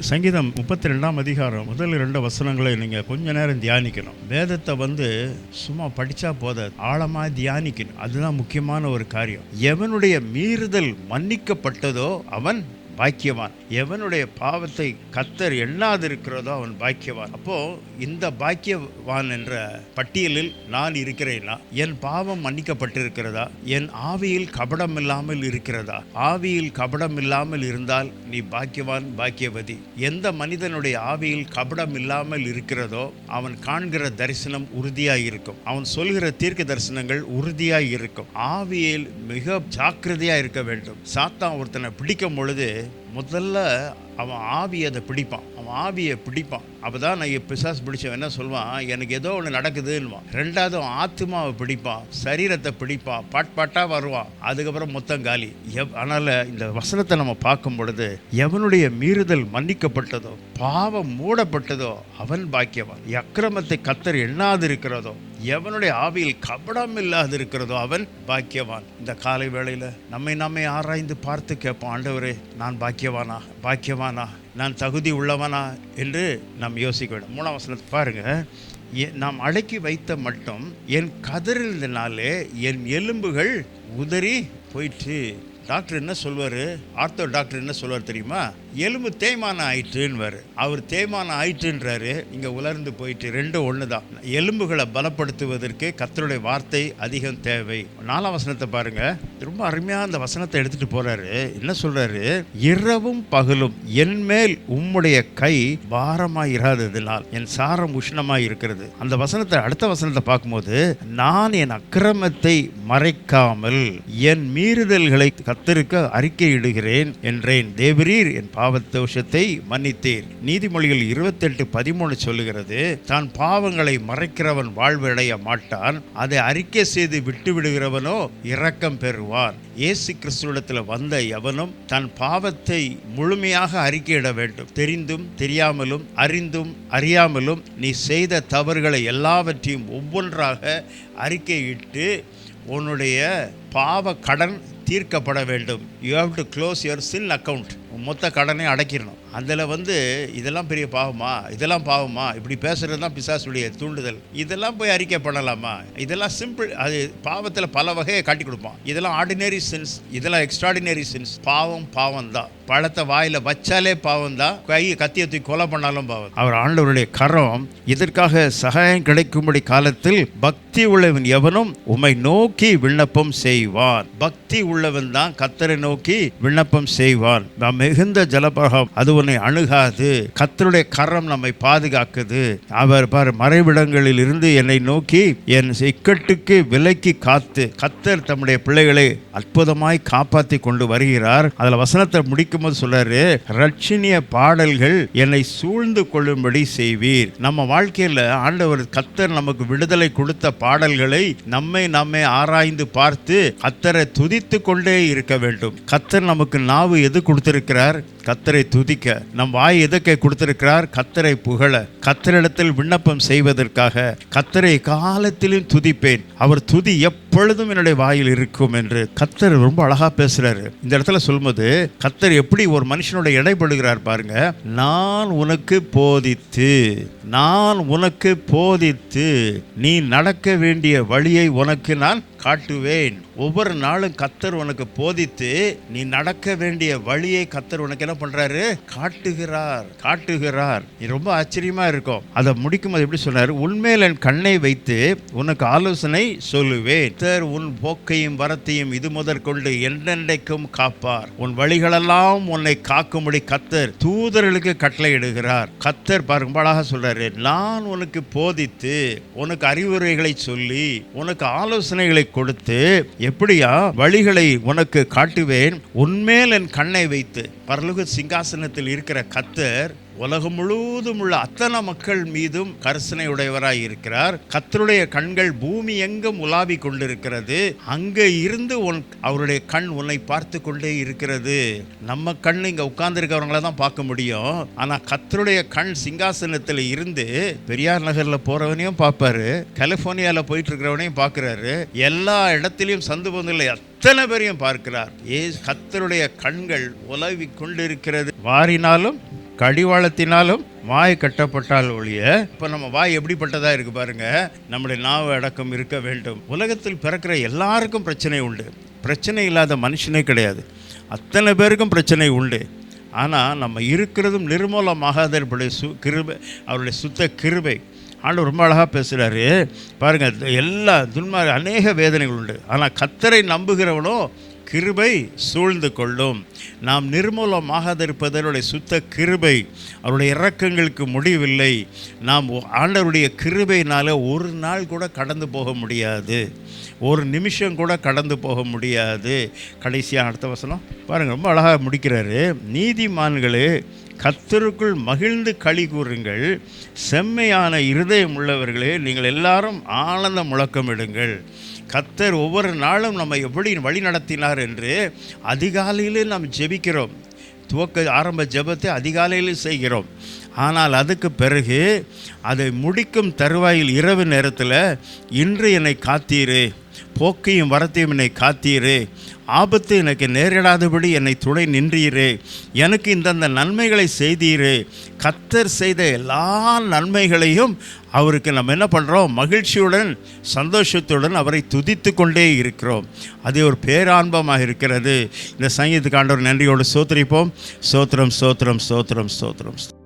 சங்கீதம் முப்பத்தி ரெண்டாம் அதிகாரம் முதல் இரண்டு வசனங்களை நீங்கள் கொஞ்ச நேரம் தியானிக்கணும். வேதத்தை வந்து சும்மா படித்தா போத ஆழமாக தியானிக்கணும். அதுதான் முக்கியமான ஒரு காரியம். எவனுடைய மீறுதல் மன்னிக்கப்பட்டதோ அவன் பாக்கியவான். எவனுடைய பாவத்தை கத்தர் எண்ணாதிருக்கிறதோ அவன் பாக்கியவான். அப்போ இந்த பாக்கியவான் என்ற பட்டியலில் நான் இருக்கிறேனா? என் பாவம் மன்னிக்கப்பட்டிருக்கிறதா? என் ஆவியில் கபடம் இல்லாமல் இருக்கிறதா? ஆவியில் கபடம் இல்லாமல் இருந்தால் நீ பாக்கியவான் பாக்கியவதி. எந்த மனிதனுடைய ஆவியில் கபடம் இல்லாமல் இருக்கிறதோ அவன் காண்கிற தரிசனம் உறுதியாக இருக்கும். அவன் சொல்கிற தீர்க்க தரிசனங்கள் உறுதியாக இருக்கும். ஆவியில் மிக ஜாக்கிரதையாக இருக்க வேண்டும். சாத்தான் ஒருத்தனை பிடிக்கும் பொழுது Bye. முதல்ல அவன் ஆவி அதை பிடிப்பான். அவன் ஆவியை பிடிப்பான். அப்போ தான் நான் பிசாஸ் பிடிச்சவன் என்ன சொல்லுவான் எனக்கு ஏதோ ஒன்று நடக்குதுன்னுவான். ரெண்டாவது அவன் ஆத்மாவை பிடிப்பான். சரீரத்தை பிடிப்பான். பாட் பாட்டாக வருவான். அதுக்கப்புறம் மொத்தம் காலி. எவ் அதனால் இந்த வசனத்தை நம்ம பார்க்கும் பொழுது எவனுடைய மீறுதல் மன்னிக்கப்பட்டதோ பாவம் மூடப்பட்டதோ அவன் பாக்கியவான். அக்கிரமத்தை கத்தர் எண்ணாதிருக்கிறதோ எவனுடைய ஆவியில் கபடம் இல்லாது இருக்கிறதோ அவன் பாக்கியவான். இந்த காலை வேளையில் நம்மை நம்மை ஆராய்ந்து பார்த்து கேட்போம். ஆண்டவரே நான் பாக்கியவானா பாக்கியவானா நான் தகுதி உள்ளவனா என்று நாம் யோசிக்க வேண்டும். மூணாம் வசனத்தை பாருங்கள் நாம் அடக்கி வைத்த மட்டும் என் கதறினாலே என் எலும்புகள் உதறி போயிற்று. டாக்டர் என்ன சொல்வார்? ஆர்த்தோ டாக்டர் என்ன சொல்வார் தெரியுமா? எலும்பு தேய்மானம் ஆயிற்றுன்னு அவர் தேய்மானம் ஆயிற்றுன்றாரு இங்கே உலர்ந்து போயிட்டு ரெண்டும் ஒன்று தான் எலும்புகளை பலப்படுத்துவதற்கு கத்தருடைய வார்த்தை அதிகம் தேவை. நாலாம் வசனத்தை பாருங்க. ரொம்ப அருமையாக அந்த வசனத்தை எடுத்துட்டு போறாரு. என்ன சொல்றாரு? இரவும் பகலும் என் மேல் உம்முடைய கை பாரமாக இராததினால் என் சாரம் உஷ்ணமாய் இருக்கிறது அந்த வசனத்தை அடுத்த வசனத்தை பார்க்கும்போது நான் என் அக்கிரமத்தை மறைக்காமல் என் மீறுதல்களை கத்தருக்கு அறிக்கையிடுகிறேன் என்றேன். தேவரீர் என் பாவத்தோஷத்தை மன்னித்தீர் நீதிமொழிகள் இருபத்தெட்டு பதிமூணு சொல்லுகிறது தான் பாவங்களை மறைக்கிறவன் வாழ்வடைய மாட்டான் அதை அறிக்கை செய்து விட்டு விடுகிறவனோ இரக்கம் பெறுவான். இயேசு கிறிஸ்துவிடத்தில் வந்த எவனும் தன் பாவத்தை முழுமையாக அறிக்கையிட வேண்டும். தெரிந்தும் தெரியாமலும் அறிந்தும் அறியாமலும் நீ செய்த தவறுகளை எல்லாவற்றையும் ஒவ்வொன்றாக அறிக்கையிட்டு உன்னுடைய பாவ கடன் தீர்க்கப்பட வேண்டும். You have to close your sin account மொத்த கடனை அடைக்கிடணும். அதில் வந்து இதெல்லாம் பெரிய பாவமா? இதெல்லாம் பாவமா? இப்படி பேசுகிறது தான் பிசாசுடைய தூண்டுதல். இதெல்லாம் போய் அறிக்கை பண்ணலாமா? இதெல்லாம் சிம்பிள் அது பாவத்தில் பல வகையை காட்டி கொடுப்பான். இதெல்லாம் ஆர்டினரி சின்ஸ் இதெல்லாம் எக்ஸ்ட்ராடினரி சின்ஸ் பாவம் பாவம் தான் பழத்தை வாயில் வச்சாலே பாவம் தான் கை கத்தியை தூக்கி கொலை பண்ணாலும் பாவம் அவர் ஆண்டவருடைய கரம் இதற்காக சகாயம் கிடைக்கும்படி காலத்தில் பக்தி உள்ளவன் எவனும் உம்மை நோக்கி விண்ணப்பம் செய்வான். பக்தி உள்ளவன் தான் கத்தரை நோக்கி விண்ணப்பம் செய்வான். நாம் மிகுந்த ஜலபகம். அது உன்னை அணுகாது. கத்தருடைய கரம் நம்மை பாதுகாக்குது. அவர் பார் மறைவிடங்களில் இருந்து என்னை நோக்கி என் இக்கட்டுக்கு விலக்கி காத்து கத்தர் தம்முடைய பிள்ளைகளை அற்புதமாய் காப்பாற்றி கொண்டு வருகிறார். அதில் வசனத்தை முடிக்கும் போது சொல்றாரு ரட்சினிய பாடல்கள் என்னை சூழ்ந்து கொள்ளும்படி செய்வீர். நம்ம வாழ்க்கையில் ஆண்டவர் கத்தர் நமக்கு விடுதலை கொடுத்த பாடல்களை நம்மை நம்மை ஆராய்ந்து பார்த்து கத்தரை துதித்து கொண்டே இருக்க வேண்டும். கத்தர் நமக்கு நாவு எது கொடுத்திருக்க கொடுத்திருக்கிறார் கத்தரை துதிக்க நம் வாய் எதற்கை கொடுத்திருக்கிறார்? கத்தரை புகழ கத்தரிடத்தில் விண்ணப்பம் செய்வதற்காக கத்தரை காலத்திலும் துதிப்பேன். அவர் துதி எப்பொழுதும் என்னுடைய வாயில் இருக்கும் என்று கத்தர் ரொம்ப அழகா பேசுறாரு. இந்த இடத்துல சொல்லும்போது கத்தர் எப்படி ஒரு மனுஷனோட இடைப்படுகிறார் பாருங்க. நான் உனக்கு போதித்து நான் உனக்கு போதித்து நீ நடக்க வேண்டிய வழியை உனக்கு நான் காட்டுவேன். ஒவ்வொரு நாளும் கத்தர் உனக்கு போதித்து நீ நடக்க வேண்டிய வழியை கத்தர் உனக்கு என்ன பண்றாரு? காட்டுகிறார் காட்டுகிறார். ரொம்ப ஆச்சரியமா இருக்கும். அதை முடிக்கும் போது எப்படி சொன்னார்? உன்மேல் என் கண்ணை வைத்து உனக்கு ஆலோசனை சொல்லுவேன். தர் உன் போக்கையும் வரத்தையும் இது முதற்கொண்டு என்றென்றைக்கும் காப்பார். உன் வழிகளெல்லாம் உன்னை காக்கும்படி கத்தர் தூதர்களுக்கு கட்டளையிடுகிறார். கத்தர் பாருங்க சொல்றாரு. நான் உனக்கு போதித்து உனக்கு அறிவுரைகளை சொல்லி உனக்கு ஆலோசனைகளை கொடுத்து எப்படியா வழிகளை உனக்கு காட்டுவேன். உன்மேல் என் கண்ணை வைத்து. பரலோக சிங்காசனத்தில் இருக்கிற கத்தர் உலகம் முழுவதும் உள்ள அத்தனை மக்கள் மீதும் கரிசனை உடையவராய் இருக்கிறார். கத்தருடைய கண்கள் பூமி எங்கும் உலாவி கொண்டிருக்கிறது. அங்கே இருந்து உன் அவருடைய கண் உன்னை பார்த்து கொண்டே இருக்கிறது. நம்ம கண் இங்க உட்கார்ந்துருக்கிறவங்கள தான் பார்க்க முடியும். ஆனா கத்தருடைய கண் சிங்காசனத்தில் இருந்து பெரியார் நகர்ல போறவனையும் பார்ப்பாரு. கலிபோர்னியால போயிட்டு இருக்கிறவனையும் பார்க்கிறாரு. எல்லா இடத்திலையும் சந்து பொந்தில் அத்தனை பேரையும் பார்க்கிறார். ஏ கத்தருடைய கண்கள் உலவி கொண்டிருக்கிறது. வாரினாலும் கடிவாளத்தினாலும் வாய் கட்டப்பட்டால் ஒழிய இப்போ நம்ம வாய் எப்படிப்பட்டதா இருக்கு பாருங்க நம்முடைய நாவு அடக்கம் இருக்க வேண்டும். உலகத்தில் பிறக்கிற எல்லாருக்கும் பிரச்சனை உண்டு. பிரச்சனை இல்லாத மனுஷனே கிடையாது. அத்தனை பேருக்கும் பிரச்சனை உண்டு. ஆனால் நம்ம இருக்கிறதும் நிர்மூலமாகாதபடி சு கிருபை அவருடைய சுத்த கிருபை. ஆண்டு ரொம்ப அழகாக பேசுகிறாரு பாருங்கள் எல்லா துன்மா அநேக வேதனைகள் உண்டு. ஆனால் கத்தரை நம்புகிறவனோ கிருபை சூழ்ந்து கொள்ளும். நாம் நிர்மூலமாகாதிருப்பதனுடைய சுத்த கிருபை அவருடைய இறக்கங்களுக்கு முடிவில்லை. நாம் ஆண்டவருடைய கிருபையினால் ஒரு நாள் கூட கடந்து போக முடியாது. ஒரு நிமிஷம் கூட கடந்து போக முடியாது. கடைசியாக அடுத்த வசனம் பாருங்கள் ரொம்ப அழகாக முடிக்கிறாரு. நீதிமான்களே கத்தருக்குள் மகிழ்ந்து களி கூறுங்கள். செம்மையான இருதயம் உள்ளவர்களே நீங்கள் எல்லாரும் ஆனந்த முழக்கமிடுங்கள் கத்தர் ஒவ்வொரு நாளும் நம்ம எப்படி வழி நடத்தினார் என்று அதிகாலையிலே நாம் ஜெபிக்கிறோம். துவக்க ஆரம்ப ஜெபத்தை அதிகாலையில் செய்கிறோம். ஆனால் அதுக்கு பிறகு அதை முடிக்கும் தருவாயில் இரவு நேரத்தில் இன்று என்னை காத்தீரே. போக்கையும் வரத்தையும் என்னை காத்தீரே. ஆபத்து எனக்கு நேரிடாதபடி என்னை துணை நின்றீரே. எனக்கு இந்தந்த நன்மைகளை செய்தீரே. கத்தர் செய்த எல்லா நன்மைகளையும் அவருக்கு நம்ம என்ன பண்ணுறோம் மகிழ்ச்சியுடன் சந்தோஷத்துடன் அவரை துதித்து கொண்டே இருக்கிறோம். அது ஒரு பேரான்பமாக இருக்கிறது. இந்த சங்கீதத்துக்கு நன்றியோடு சோத்திரிப்போம். சோத்திரம் சோத்திரம் சோத்திரம் சோத்திரம்.